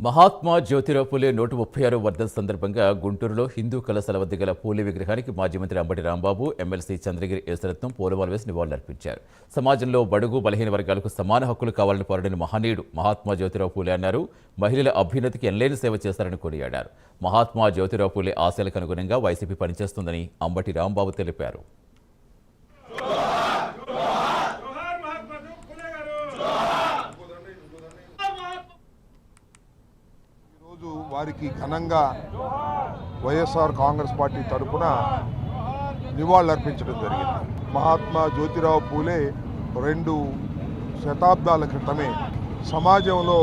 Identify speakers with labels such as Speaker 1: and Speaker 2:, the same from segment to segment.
Speaker 1: మహాత్మా జ్యోతిరావు పూలే నూట ముప్పై ఆరో వర్ధన్ సందర్భంగా గుంటూరులో హిందూ కళాశాల వద్ద గల పూలే విగ్రహానికి మాజీ మంత్రి అంబటి రాంబాబు ఎమ్మెల్సీ చంద్రగిరి యేసరత్నం పూలమాలు వేసి నివాళులర్పించారు. సమాజంలో బడుగు బలహీన వర్గాలకు సమాన హక్కులు కావాలని పోరాడిన మహనీయుడు మహాత్మా జ్యోతిరావు పూలే అన్నారు. మహిళల అభ్యున్నతికి ఎనలేని సేవ చేశారని కొనియాడారు. మహాత్మా జ్యోతిరావు పూలే ఆశయాలకు అనుగుణంగా వైసీపీ పనిచేస్తుందని అంబటి రాంబాబు తెలిపారు
Speaker 2: జోహార్ మహాత్మా ఫూలే గారు
Speaker 3: ఈరోజు వారికి ఘనంగా వైఎస్ఆర్ కాంగ్రెస్ పార్టీ తరఫున నివాళులర్పించడం జరిగింది. మహాత్మా జ్యోతిరావు పూలే రెండు శతాబ్దాల క్రితమే సమాజంలో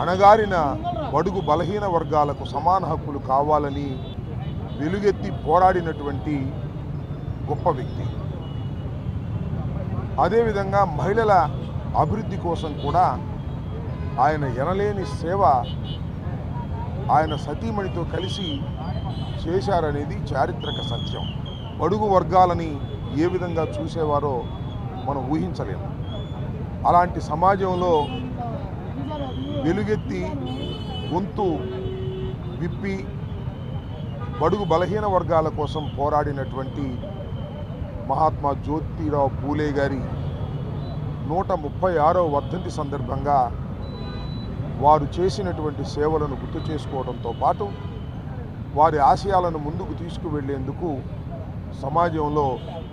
Speaker 3: అణగారిన బడుగు బలహీన వర్గాలకు సమాన హక్కులు కావాలని వెలుగెత్తి పోరాడినటువంటి గొప్ప వ్యక్తి. అదేవిధంగా మహిళల అభివృద్ధి కోసం కూడా ఆయన ఎనలేని సేవ ఆయన సతీమణితో కలిసి చేశారనేది చారిత్రక సత్యం. బడుగు వర్గాలని ఏ విధంగా చూసేవారో మనం ఊహించలేము అలాంటి సమాజంలో వెలుగెత్తి గొంతు విప్పి బడుగు బలహీన వర్గాల కోసం పోరాడినటువంటి మహాత్మా జ్యోతిరావు పూలే గారి నూట ముప్పై ఆరో వర్ధంతి సందర్భంగా వారు చేసినటువంటి సేవలను గుర్తు చేసుకోవడంతో పాటు వారి ఆశయాలను ముందుకు తీసుకువెళ్ళేందుకు సమాజంలో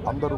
Speaker 3: అందరూ